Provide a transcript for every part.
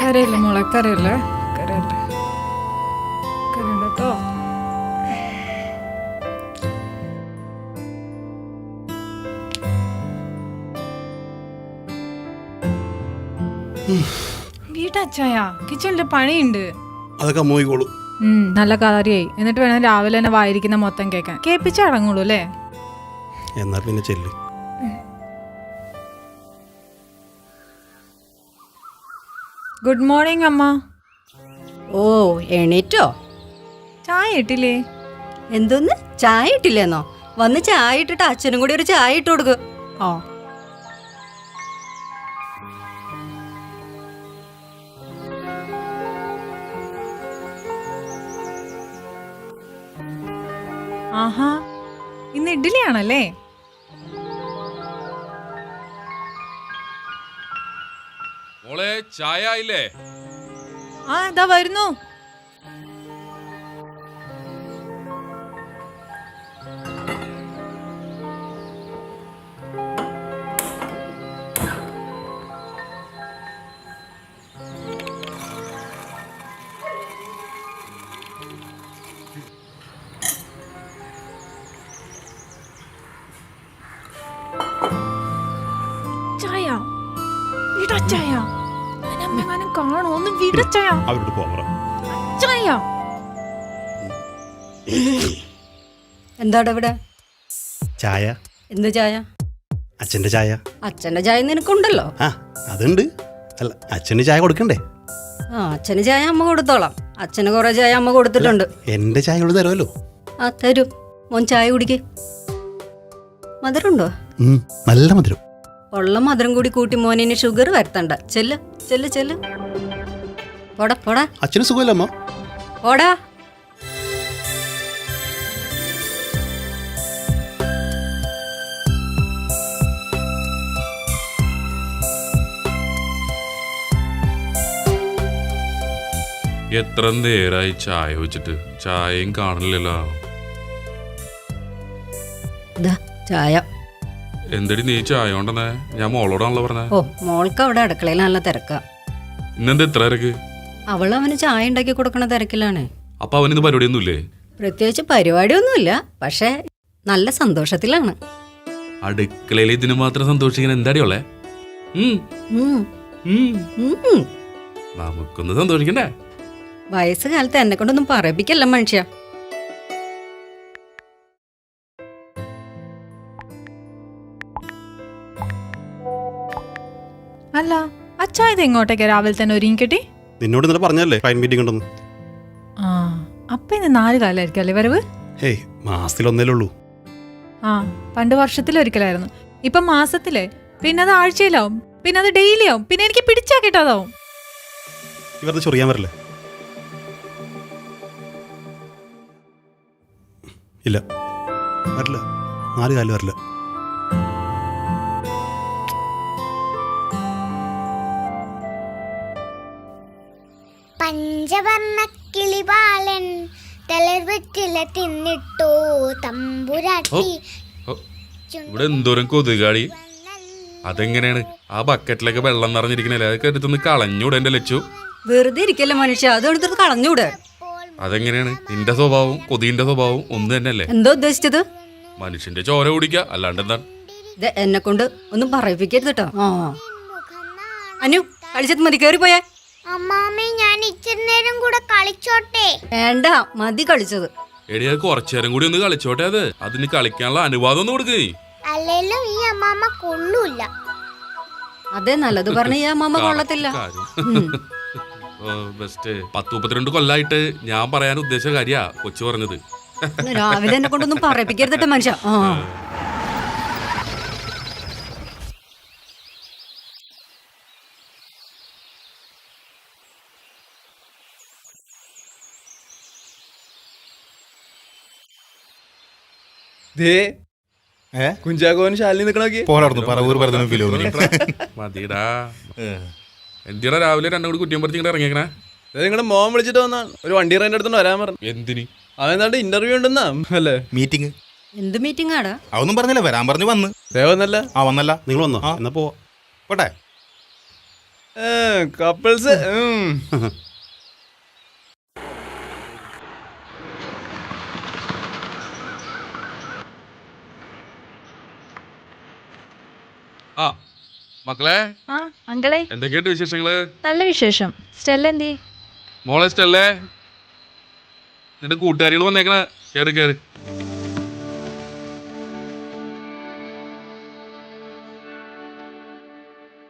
കരയില്ല മോളെ? കരയില്ല? കരയില്ല. കരയില്ല കേട്ടോ വീട്ടച്ചായ കിച്ചണിൽ പണിയുണ്ട്. അതൊക്കെ അമ്മൂയിക്കോളൂ നല്ല കാര്യായി. എന്നിട്ട് വേണം രാവിലെ തന്നെ വായിരിക്കുന്ന മൊത്തം കേൾക്കാൻ കേൾപ്പിച്ചടങ്ങുള്ളൂ അല്ലേ? എന്നാ പിന്നെ ചെല്ല്. ഗുഡ് മോർണിംഗ് അമ്മ. ഓ എണീറ്റോ? ചായ ഇട്ടില്ലേ? എന്തോന്ന്? ചായ ഇട്ടില്ലെന്നോ? വന്ന് ചായ ഇട്ടിട്ട് അച്ഛനും കൂടി ഒരു ചായ ഇട്ട് കൊടുക്ക്. ഓ ആഹാ ഇന്ന് ഇഡ്ഡലിയാണല്ലേ? മോളെ ചായ ഇല്ലേ ആ ഇതാ വരുന്നു. വിടച്ചായ? അമ്മങ്ങാനും കാണോ ഒന്ന് വിടച്ചായ? അവരോട് പോകാൻ പറ. ചായ എന്താടാ ഇവിടെ? ചായ? എന്ത് ചായ? അച്ഛന്റെ ചായ. അച്ഛന്റെ ചായ നിനക്കുണ്ടല്ലോ. ആ അതുണ്ട്. അല്ല അച്ഛന് ചായ കൊടുക്കണ്ടേ? ആ അച്ഛന് ചായ അമ്മ കൊടുത്തോളാം. അച്ഛന് കുറെ ചായ അമ്മ കൊടുത്തിട്ടുണ്ട്. എന്റെ ചായ ഇവിടെ തരുമല്ലോ. ആ തരും. മോൻ ചായ കുടിക്ക്. മധുരമുണ്ടോ? നല്ല മധുരം. ഉള്ള മധുരം കൂടി കൂട്ടി മോനിന് ഷുഗർ വരുത്തണ്ട. ചെല്ല് ചെല്ല് ചെല്ല്. പോടാ പോടാ. അച്ഛന് സുഖമല്ല അമ്മ പോടാ. എത്ര നേരായി ചായ വെച്ചിട്ട്. ചായയും കാണില്ലല്ലോ ചായ. എന്തടി നീ ചായ കൊണ്ടെന്നേ ഞാൻ മോളോടാണല്ലോ പറഞ്ഞേ. ഓ മോൾക്ക് അവിടെ അടുക്കളയിൽ നല്ല തിരക്കാ. ഇന്നെന്താ ഇത്ര തിരക്ക്? അവൾ അവന് ചായ ഉണ്ടാക്കി കൊടുക്കണ തിരക്കിലാണ്. അപ്പൊ അവനിന്ന് പരിപാടിയൊന്നുമില്ലേ? പ്രത്യേകിച്ച് പരിപാടിയൊന്നുമില്ല പക്ഷെ നല്ല സന്തോഷത്തിലാണ്. അടുക്കളയിൽ ഇതിന് മാത്രം സന്തോഷിക്കാൻ എന്താടി ഉള്ളേ? ഉം, ഉം, ഉം. ഉം. നമുക്കൊന്ന് സന്തോഷിക്കണ്ടേ? വയസ്സുകാലത്ത് എന്നെ കൊണ്ടൊന്നും പറയിപ്പിക്കല്ല മനുഷ്യ. എങ്ങോട്ടേക്ക് രാവിലെ തന്നെ ഒരുങ്ങിക്കെട്ടി? നിന്നോട് ഇന്നലെ പറഞ്ഞല്ലേ ഫൈൻ മീറ്റിംഗ് ഉണ്ടെന്ന്. ആ അപ്പൊ ഇന്ന് നാല് കാലായിരിക്കും അല്ലേ വരവ്? ഹേയ് മാസത്തിൽ ഒന്നേ ഉള്ളൂ. ആ പണ്ട് വർഷത്തിൽ ഒരിക്കലായിരുന്നു. ഇപ്പൊ മാസത്തിലെ. പിന്നെ അത് ആഴ്ചയിലാവും. പിന്നെ അത് ഡെയിലി ആവും പിന്നെ എനിക്ക് പിടിച്ചാ കിട്ടാതാവും. ഇവർന്ന് ചൊറിയാൻ വരില്ലേ? ഇല്ല. വരില്ല. നാല് കാലം വരില്ല. പഞ്ചവർണ കിളിപാലൻ തലവെറ്റില തിന്നിട്ടോ. തമ്പുരാട്ടി ഇവിടെ എന്തോരം കൊതുകാളി അതെങ്ങനെയാണ്? ആ ബക്കറ്റിലൊക്കെ വെള്ളം നിറഞ്ഞിരിക്കണല്ലേ? അതൊക്കെ എടുത്തൊന്ന് കളഞ്ഞൂടെ എന്റെ ലച്ചു. വെറുതെ ഇരിക്കല്ലേ മനുഷ്യ? അത് എടുത്തിട്ട് കളഞ്ഞൂടെ? അതെങ്ങനെയാണ്? നിന്റെ സ്വഭാവവും കൊതിന്റെ സ്വഭാവവും ഒന്ന് തന്നെയല്ലേ? എന്തോ ഉദ്ദേശിച്ചത്? മനുഷ്യന്റെ ചോര കുടിക്കുക അല്ലാണ്ട് എന്താ ഇത് എന്നെ കൊണ്ട് ഒന്നും പറയിപ്പിക്കരുത് കേട്ടോ അനു കളിച്ചത് മതി. കയറി പോയേ. അമ്മാമ്മേ ഞാൻ ഇച്ചിരി നേരം കൂടെ കളിച്ചോട്ടെ? വേണ്ട മതി കളിച്ചത്. എടി അത് കുറച്ചു കൂടി ഒന്ന് കളിച്ചോട്ടെ അത്. അതിന് കളിക്കാനുള്ള അനുവാദം ഒന്ന് കൊടുക്കേ അല്ലെങ്കിലും ഈ അമ്മാമ്മ കൊള്ളൂല്ല അതെ നല്ലത് പറഞ്ഞ ഈ അമ്മമ്മ കൊള്ളത്തില്ല. ഉം. ബെസ്റ്റ്. പത്ത് മുപ്പത്തിരണ്ട് കൊല്ലായിട്ട് ഞാൻ പറയാൻ ഉദ്ദേശിച്ച കാര്യാ കൊച്ചു പറഞ്ഞത്. ഇന്ന് രാവിലെ എന്നെ കൊണ്ടൊന്നും പറയിപ്പിക്കരുത് കേട്ടോ മനുഷ്യ ആ. ദേ? കുഞ്ചാക്കോന് ശാലിനി നിക്കണോക്കി? പോരാടുന്നു പറവൂർ പരതനും ഫിലോമിനും മതിടാ. എന്തിനാ രാവിലെ രണ്ടും കൂടി കുറ്റിയും പറിച്ച് ഇങ്ങനെ ഇറങ്ങിയേക്കണേ? നിങ്ങളുടെ മോൻ വിളിച്ചിട്ട് വന്നാണ് ഒരു വണ്ടി റെന്റ് എടുത്തോണ്ട് വരാൻ പറഞ്ഞു. എന്തിന്? അവൻ ഇന്റർവ്യൂ ഉണ്ടെന്നാ അല്ലേ? മീറ്റിംഗ് എന്ത് മീറ്റിംഗ് ആടാ? അതൊന്നും പറഞ്ഞില്ല വരാൻ പറഞ്ഞു വന്ന്. വന്നല്ല. ആ വന്നല്ല. നിങ്ങൾ വന്നോ? എന്നാ പോവാ. പോട്ടെ. കപ്പിൾസ് ആ മക്കളെ? ആ അങ്കളെ എന്തൊക്കെയുണ്ട് വിശേഷങ്ങൾ? നല്ല വിശേഷം. സ്റ്റെല്ല എന്തി? മോളെ സ്റ്റെല്ലേ? നിന്റെ കൂട്ടുകാരികൾ വന്നേക്കണ. കേറി കേറി.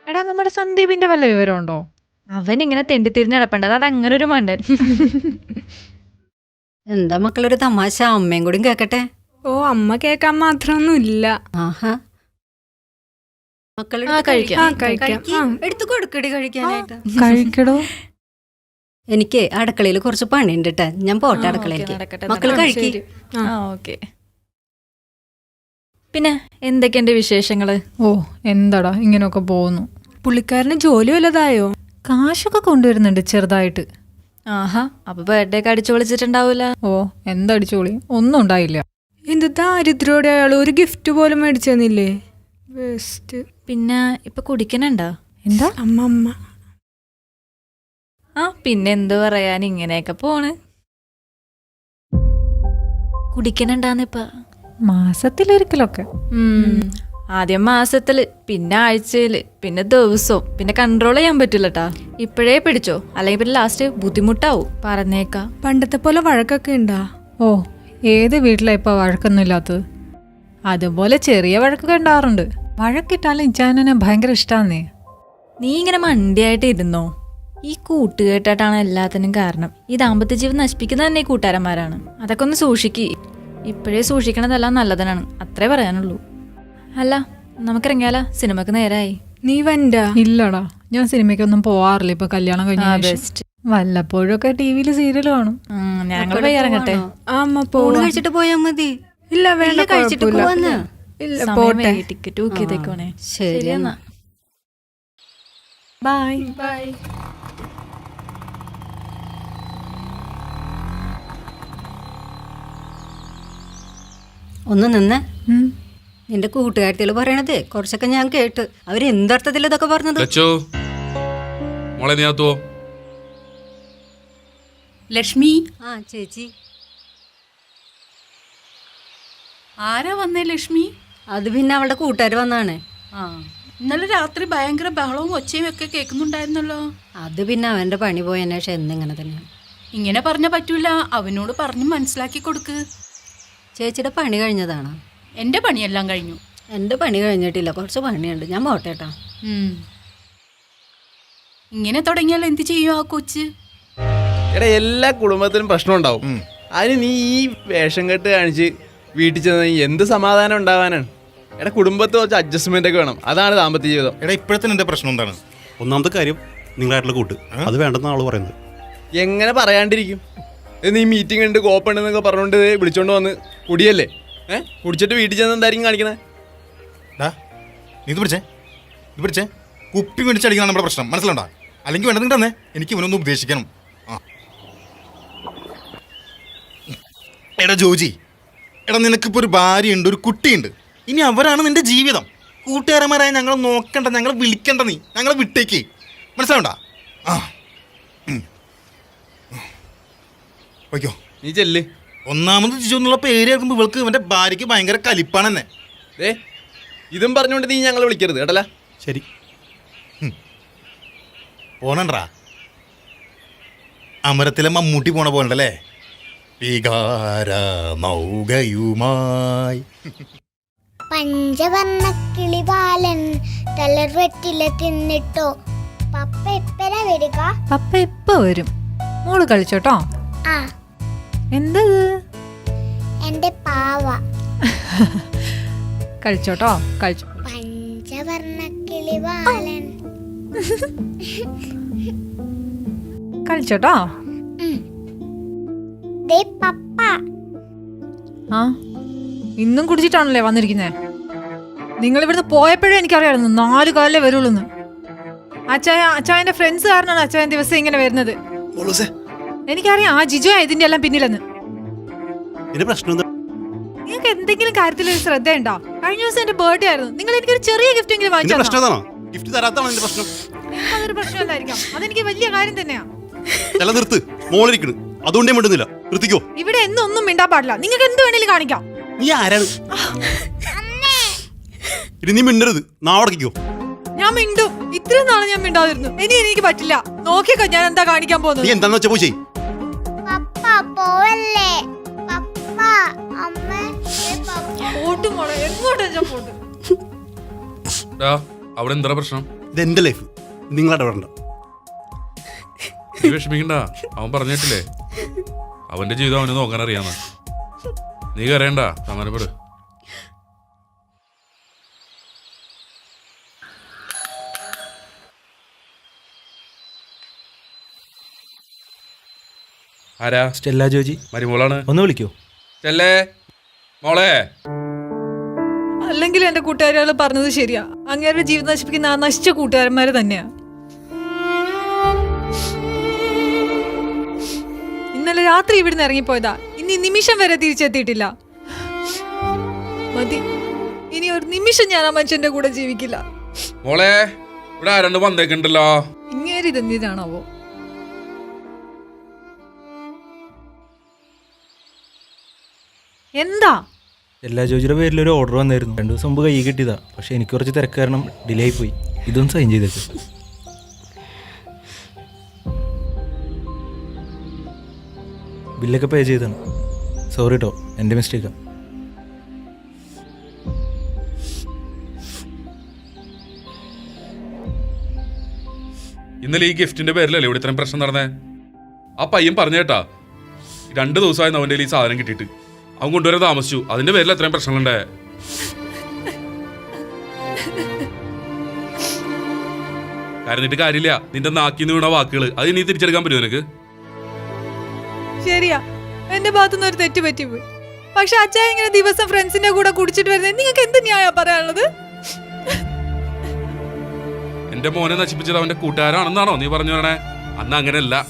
എടാ നമ്മുടെ സന്ദീപിന്റെ വല്ല വിവരമുണ്ടോ? അവൻ ഇങ്ങനെ തെണ്ടിത്തിരിഞ്ഞ് നടപ്പേണ്ടത് അത് അങ്ങനെ ഒരു മണ്ടൻ. എന്താ മക്കളൊരു തമാശ? അമ്മയും കൂടി കേക്കട്ടെ. ഓ അമ്മ കേക്കാൻ മാത്രമൊന്നും ഇല്ല ആഹാ മക്കളുടെ ആ, കഴിക്കാം. ആ, കഴിക്കാം. ആ. എടുത്തു കൊടുക്കടി കഴിക്കാനായിട്ട് കഴിക്കടോ? എനിക്ക് അടുക്കളയിൽ കുറച്ച് പണിയുണ്ട്. ഞാൻ പോട്ടെ അടുക്കളയിലേക്ക്. ആ. ആ. ഓക്കെ. പിന്നെ എന്തൊക്കെയുണ്ട് വിശേഷങ്ങൾ? ഓ എന്താടാ? ഇങ്ങനെയൊക്കെ പോകുന്നു. പുള്ളിക്കാരന് ജോലി വല്ലതായോ? കാശൊക്കെ കൊണ്ടുവരുന്നുണ്ട് ചെറുതായിട്ട്. ആഹാ അപ്പൊ ബർത്ത്ഡേ ഒക്കെ അടിച്ചു വിളിച്ചിട്ടുണ്ടാവൂല ഓ എന്തടിച്ചോളി ഒന്നും ഉണ്ടായില്ല. എന്ത് ദാരിദ്ര്യോടെ അയാൾ ഒരു ഗിഫ്റ്റ് പോലും മേടിച്ചു തന്നില്ലേ ബെസ്റ്റ് പിന്നെ ഇപ്പൊ കുടിക്കണുണ്ടോ? എന്താ? അമ്മ അമ്മ ആ പിന്നെ എന്ത് പറയാൻ ഇങ്ങനെയൊക്കെ പോണ്. കുടിക്കണുണ്ടാന്നിപ്പ മാസത്തിലൊരിക്കലൊക്കെ ഉം. ആദ്യം മാസത്തിൽ പിന്നെ ആഴ്ചയിൽ പിന്നെ ദിവസവും പിന്നെ കൺട്രോൾ ചെയ്യാൻ പറ്റില്ലട്ടാ. ഇപ്പോഴേ പിടിച്ചോ അല്ലെങ്കിൽ പിന്നെ ലാസ്റ്റ് ബുദ്ധിമുട്ടാവും പറഞ്ഞേക്കാ. പണ്ടത്തെ പോലെ വഴക്കൊക്കെ ഉണ്ടാ? ഓ ഏത് വീട്ടിലാ ഇപ്പൊ വഴക്കൊന്നും ഇല്ലാത്തത്? അതുപോലെ ചെറിയ വഴക്കൊക്കെ ഉണ്ടാവാറുണ്ട്. വഴക്കിട്ടാലും ഇച്ചാനെ ഭയങ്കര ഇഷ്ടാന്നേ. നീ ഇങ്ങനെ മണ്ടിയായിട്ട് ഇരുന്നോ? ഈ കൂട്ടുകെട്ടായിട്ടാണ് എല്ലാത്തിനും കാരണം. ഈ ദാമ്പത്യ ജീവിതം നശിപ്പിക്കുന്നത് തന്നെ ഈ കൂട്ടുകാരന്മാരാണ്. അതൊക്കെ ഒന്ന് സൂക്ഷിക്ക്. ഇപ്പോഴേ സൂക്ഷിക്കണതെല്ലാം നല്ലതിനാണ്. അത്രേ പറയാനുള്ളൂ. അല്ല നമുക്കിറങ്ങിയാലോ? സിനിമക്ക് നേരായി. നീ വണ്ട ഇല്ലടാ. ഞാൻ സിനിമയ്ക്കൊന്നും പോവാറില്ല. ഇപ്പൊ കല്യാണം കഴിഞ്ഞ ശേഷം. ബെസ്റ്റ് വല്ലപ്പോഴൊക്കെ ടി വിയിൽ സീരിയൽ കാണും. ഞങ്ങൾ പോയി ഇറങ്ങട്ടെ? കഴിച്ചിട്ട് പോയാ മതി. ഇല്ല വേണ്ട കഴിച്ചിട്ട് പോവാന്ന്. ഇല്ല പോട്ടെ. ടിക്കറ്റ് ബുക്ക് ചെയ്തേക്കോണേ ശരി എന്നാ. ബൈ ബൈ ഒന്ന് നിന്ന്. നിന്റെ കൂട്ടുകാരത്തികൾ പറയണത് കുറച്ചൊക്കെ ഞാൻ കേട്ട്. അവർ എന്തർത്ഥത്തിൽ ഇതൊക്കെ പറഞ്ഞത്? ലക്ഷ്മി. ആ ചേച്ചി. ആരാ വന്നേ ലക്ഷ്മി? അത് പിന്നെ അവളുടെ കൂട്ടുകാർ വന്നാണ്. ആ ഇന്നലെ രാത്രി ഭയങ്കര ബഹളവും ഒച്ചയും ഒക്കെ കേൾക്കുന്നുണ്ടായിരുന്നല്ലോ. അത് പിന്നെ അവന്റെ പണി പോയതിനു ശേഷം എന്നിങ്ങനെ തന്നെ. ഇങ്ങനെ പറഞ്ഞ പറ്റൂല അവനോട് പറഞ്ഞ് മനസ്സിലാക്കി കൊടുക്ക്. ചേച്ചിയുടെ പണി കഴിഞ്ഞതാണ്? എന്റെ പണിയെല്ലാം കഴിഞ്ഞു. എന്റെ പണി കഴിഞ്ഞിട്ടില്ല കുറച്ച് പണിയുണ്ട്. ഞാൻ പോട്ടെ കേട്ടോ ഉം. ഇങ്ങനെ തുടങ്ങിയാൽ എന്ത് ചെയ്യും ആ കൊച്ച്? എടാ എല്ലാ കുടുംബത്തിനും പ്രശ്നം ഉണ്ടാവും അതിന് നീ ഈ വേഷം കെട്ട് കാണിച്ച് വീട്ടിൽ ചെന്ന് എന്ത് സമാധാനം ഉണ്ടാവാനാണ്? എടാ കുടുംബത്തെ കുറച്ച് അഡ്ജസ്റ്റ്മെന്റ് ഒക്കെ വേണം. അതാണ് ദാമ്പത്യ ജീവിതം. എടാ ഇപ്പോഴത്തെ എന്റെ പ്രശ്നം എന്താണ്? ഒന്നാമത്തെ കാര്യം നിങ്ങളായിട്ടുള്ള കൂട്ട്. അത് വേണ്ടെന്ന ആൾ പറയുന്നത്. എങ്ങനെ പറയാണ്ടിരിക്കും? ഇത് നീ മീറ്റിംഗ് ഉണ്ട് കോപ്പൺ എന്നൊക്കെ പറഞ്ഞുകൊണ്ട് ദേ വിളിച്ചോണ്ട് വന്ന് കുടിയല്ലേ? ഏഹ് കുടിച്ചിട്ട് വീട്ടിൽ ചെന്ന് എന്തായിരിക്കും കാണിക്കണേ? ഡാ നീ ഇത് പിടിച്ചേ. ഇത് പിടിച്ചേ. കുപ്പി മേടിച്ചടിക്കണം നമ്മുടെ പ്രശ്നം. മനസ്സിലുണ്ടോ അല്ലെങ്കിൽ വേണ്ടത് തന്നെ. എനിക്ക് ഇവനൊന്ന് ഉപദേശിക്കണം. ആ. എടാ ജോജി. എടാ നിനക്കിപ്പോൾ ഒരു ഭാര്യയുണ്ട് ഒരു കുട്ടിയുണ്ട്. ഇനി അവരാണ് നിന്റെ ജീവിതം. കൂട്ടുകാരന്മാരായ ഞങ്ങൾ നോക്കണ്ട ഞങ്ങൾ വിളിക്കണ്ട നീ. ഞങ്ങളെ വിട്ടേക്ക്. മനസ്സിലാവണ്ട? ആ. വയ്ക്കോ. നീ ചെല്ല്. ഒന്നാമത് ജിജു എന്നുള്ള പേര് കേൾക്കുമ്പോൾ ഇവൾക്ക് ഇവന്റെ ഭാര്യയ്ക്ക് ഭയങ്കര കലിപ്പാണ് തന്നെ ഏ ഇതും പറഞ്ഞുകൊണ്ട് നീ ഞങ്ങളെ വിളിക്കരുത് കേട്ടല്ല? ശരി. പോണണ്ടാ? അമരത്തിലെ മമ്മൂട്ടി പോണ പോലണ്ടല്ലേ? വികാര നൗകയുമായി പഞ്ചവർണ കിളിപാലൻ തളർവെറ്റില തിന്നിട്ടോ. പപ്പ എപ്പര വരിക? പപ്പ ഇപ്പൊ വരും? മോൾ കളിച്ചോട്ടോ? ആ. എന്തത് എന്റെ പാവ. കളിച്ചോട്ടോ? കളിച്ചോ. പഞ്ചവർണ കിളിപാലൻ കഴിച്ചോട്ടോ ദേ പപ്പ. ആ ഇന്നും കുടിച്ചിട്ടാണല്ലേ വന്നിരിക്കുന്നേ? നിങ്ങൾ ഇവിടുന്ന് പോയപ്പോഴേ എനിക്കറിയാമായിരുന്നു നാല് കാലേ വരുള്ളൂന്ന്. അച്ചായ അച്ചായന്റെ ഫ്രണ്ട്സ് കാരണമാണ് അച്ചായൻ ദിവസം ഇങ്ങനെ വരുന്നത്. എനിക്കറിയാം ആ ജിജോ ഇതിന്റെ എല്ലാം പിന്നിലെന്ന്. നിങ്ങൾക്ക് എന്തെങ്കിലും കാര്യത്തിൽ ഒരു ശ്രദ്ധ ഉണ്ടോ കഴിഞ്ഞ ദിവസം എന്റെ ബർത്ത്ഡേ ആയിരുന്നു. നിങ്ങൾ എനിക്ക് ഒരു ചെറിയ ഗിഫ്റ്റ് എങ്കിലും വാങ്ങിച്ചു പ്രശ്നം ഗിഫ്റ്റ് തരാത്തതാണ് നിന്റെ പ്രശ്നം. അതൊരു പ്രശ്നമല്ലായിരിക്കാം. അതെനിക്ക് വലിയ കാര്യം തന്നെയാ. നിർത്ത്. അതുകൊണ്ടേ മിണ്ടുന്നില്ല. നിർത്തിക്കോ. ഇവിടെ എന്നൊന്നും ഒന്നും മിണ്ടാൻ പാടില്ല. നിങ്ങൾക്ക് എന്ത് വേണേലും കാണിക്കാം. നീ ആരാണ്? ഇനി നീ മിണ്ടരുത്. നാടക്കോ ഞാൻ മിണ്ടും. ഇത്രയും നാളെ ഞാൻ മിണ്ടാതിരുന്നു. ഇനി എനിക്ക് പറ്റില്ല. നോക്കിയൊക്കെ ഞാൻ എന്താ കാണിക്കാൻ നീ പോകുന്നത് എന്താന്ന് വെച്ചാ പോയി ചെയ് പപ്പ പോവല്ലേ? പപ്പ അമ്മ ഏ, പപ്പ? പോട്ടും മോളെ എങ്ങോട്ടാ ഞാൻ പോട്ട്? ഡാ അവിടെ എന്താ പ്രശ്നം? ഇത് എന്റെ ലൈഫ് നിങ്ങളുടെ ഇടപെടണ്ട. നീ വിഷമിക്കണ്ട. അവൻ പറഞ്ഞിട്ടില്ലേ? അവന്റെ ജീവിതം അവനെ നോക്കാൻ അറിയാന്ന. നീ കരയണ്ട സമാനപ്പെട് ആരാ? സ്റ്റെല്ല ജോജി. മരുമോളാണ്. ഒന്ന് വിളിക്കോ. സ്റ്റെല്ലേ? മോളെ. അല്ലെങ്കിൽ എന്റെ കൂട്ടുകാരികൾ പറഞ്ഞത് ശരിയാ. അങ്ങേരുടെ ജീവിതം നശിപ്പിക്കുന്ന ആ നശിച്ച കൂട്ടുകാരന്മാര് തന്നെയാ. ഇന്നലെ രാത്രി ഇവിടുന്ന് ഇറങ്ങിപ്പോയതാ. ഇനി നിമിഷം വരെ തിരിച്ചെത്തിയിട്ടില്ല. മതി. ഇനി ഒരു നിമിഷം ഞാൻ ആ മനുഷ്യന്റെ കൂടെ ജീവിക്കില്ല. മോളെ ഇവിടെ ആരണ്ട് വന്നേക്കണ്ടല്ലോ ഇങ്ങേരി ഇതെന്തിനാണാവോ എന്താ? എല്ലാ ജോജിയുടെ പേരിൽ ഒരു ഓർഡർ വന്നായിരുന്നു. രണ്ടു ദിവസം മുമ്പ് കൈ കിട്ടിയതാ. പക്ഷെ എനിക്ക് കുറച്ച് തിരക്ക് കാരണം ഡിലേ ആയി പോയി. ഇതൊന്നും സൈൻ ചെയ്തേക്ക്. ബില്ലൊക്കെ പേ ചെയ്താണ് സോറി കേട്ടോ എന്റെ മിസ്റ്റേക്കാ ഇന്നലെ ഈ ഗിഫ്റ്റിന്റെ പേരിലല്ലേ ഇവിടെ ഇത്രയും പ്രശ്നം നടന്നേ? ആ പയ്യൻ പറഞ്ഞു കേട്ടാ രണ്ട് ദിവസമായിരുന്നു അവന്റെ ഈ സാധനം കിട്ടിയിട്ട്. അവൻ കൊണ്ടുവരാൻ താമസിച്ചു. അതിന്റെ പേരിൽ അത്രയും പ്രശ്നങ്ങളുണ്ടേ? കരഞ്ഞിട്ട് കാര്യമില്ല. നിന്റെ നാക്കിന്ന് വീണ വാക്കുകൾ അത് നീ തിരിച്ചെടുക്കാൻ പറ്റുമോ നിനക്ക്? ശരിയാ. എന്റെ ഭാഗത്തുനിന്ന് ഒരു തെറ്റ് പറ്റിപ്പോയി. പക്ഷെ അച്ഛാ ഇങ്ങനെ ദിവസം ഫ്രണ്ട്സിന്റെ കൂടെ കുടിച്ചിട്ട് വരുന്നത് നിങ്ങൾക്ക് എന്ത് ന്യായ പറയാനുള്ളത്? എന്റെ മോനെ നശിപ്പിച്ചത് അവന്റെ കൂട്ടുകാരാണെന്നാണോ നീ പറഞ്ഞു വരണേ? അന്ന് അങ്ങനെയല്ല.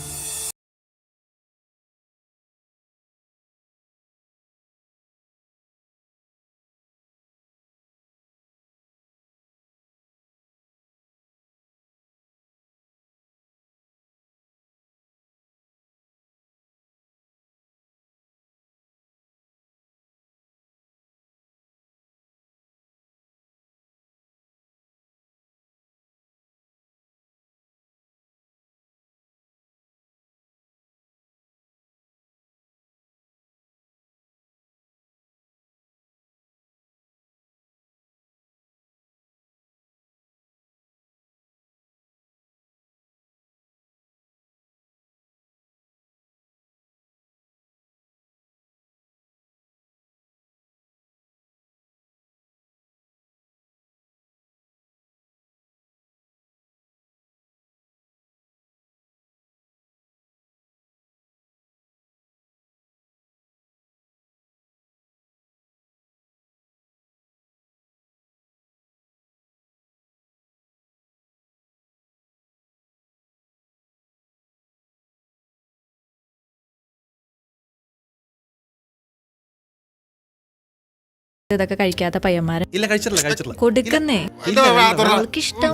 ഇതൊക്കെ കഴിക്കാത്ത പയ്യന്മാരെ. ഇല്ല കഴിച്ചിട്ടില്ല കഴിച്ചിട്ടില്ല. കൊടുക്കുന്നേ? അവൾക്ക് ഇഷ്ടം.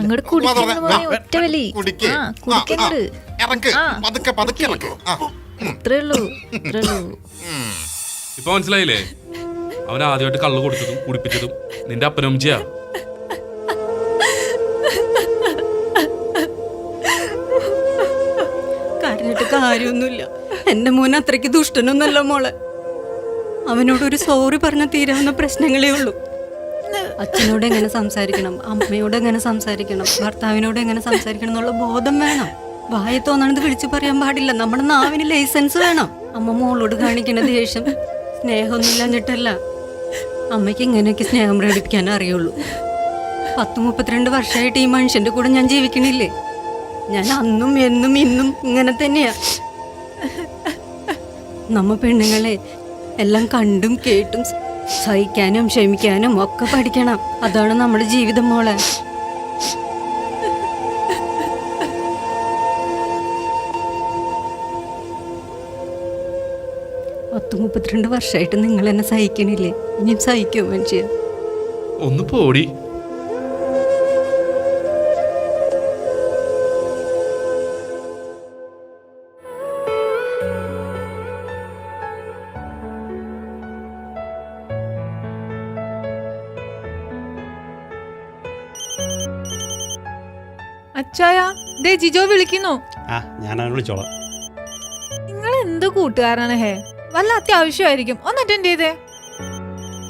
അങ്ങോട്ട് പോലെ ഒറ്റ വലി. ആ ഇത്രേ ഉള്ളൂ ഇത്രേ ഉള്ളൂ. ഇപ്പൊ മനസ്സിലായില്ലേ? അവൻ ആദ്യമായിട്ട് കള്ള് കൊടുത്തതും കുടിപ്പിച്ചതും നിന്റെ അപ്പനും കരഞ്ഞിട്ട് കാര്യമൊന്നുമില്ല. എന്റെ മോൻ അത്രയ്ക്ക് ദുഷ്ടനൊന്നല്ല മോളെ. അവനോട് ഒരു സോറി പറഞ്ഞ തീരാവുന്ന പ്രശ്നങ്ങളേ ഉള്ളൂ. അച്ഛനോട് എങ്ങനെ സംസാരിക്കണം? അമ്മയോട് എങ്ങനെ സംസാരിക്കണം? ഭർത്താവിനോട് എങ്ങനെ സംസാരിക്കണം എന്നുള്ള ബോധം വേണം. വായ തോന്നണത് വിളിച്ചു പറയാൻ പാടില്ല. നമ്മുടെ നാവിന് ലൈസൻസ് വേണം. അമ്മ മോളോട് കാണിക്കുന്ന ദേഷ്യം സ്നേഹമൊന്നുമില്ലാഞ്ഞിട്ടല്ല. അമ്മയ്ക്ക് ഇങ്ങനെയൊക്കെ സ്നേഹം പ്രകടിപ്പിക്കാൻ അറിയുള്ളൂ. പത്ത് മുപ്പത്തിരണ്ട് വർഷമായിട്ട് ഈ മനുഷ്യന്റെ കൂടെ ഞാൻ ജീവിക്കണില്ലേ? ഞാൻ അന്നും എന്നും ഇന്നും ഇങ്ങനെ തന്നെയാ. നമ്മ പെണ്ണുങ്ങളെ എല്ലാം കണ്ടും കേട്ടും സഹിക്കാനും ക്ഷമിക്കാനും ഒക്കെ പഠിക്കണം. അതാണ് നമ്മുടെ ജീവിതം മോളെ. പത്ത് മുപ്പത്തിരണ്ട് വർഷമായിട്ട് നിങ്ങൾ എന്നെ സഹിക്കണില്ലേ? ഇനിയും സഹിക്കുമോ മനുഷ്യ? ഒന്ന് പോടി. ദേ ജിജോ വിളിക്കുന്നു? ആ ഞാൻ അവനെ വിളിച്ചോളാം. നിങ്ങൾ എന്ത് കൂട്ടുകാരനാണ് ഹേ? വല്ല അത്യാവശ്യമായിരിക്കും. ഒന്ന് അറ്റൻഡ് ചെയ്തേ.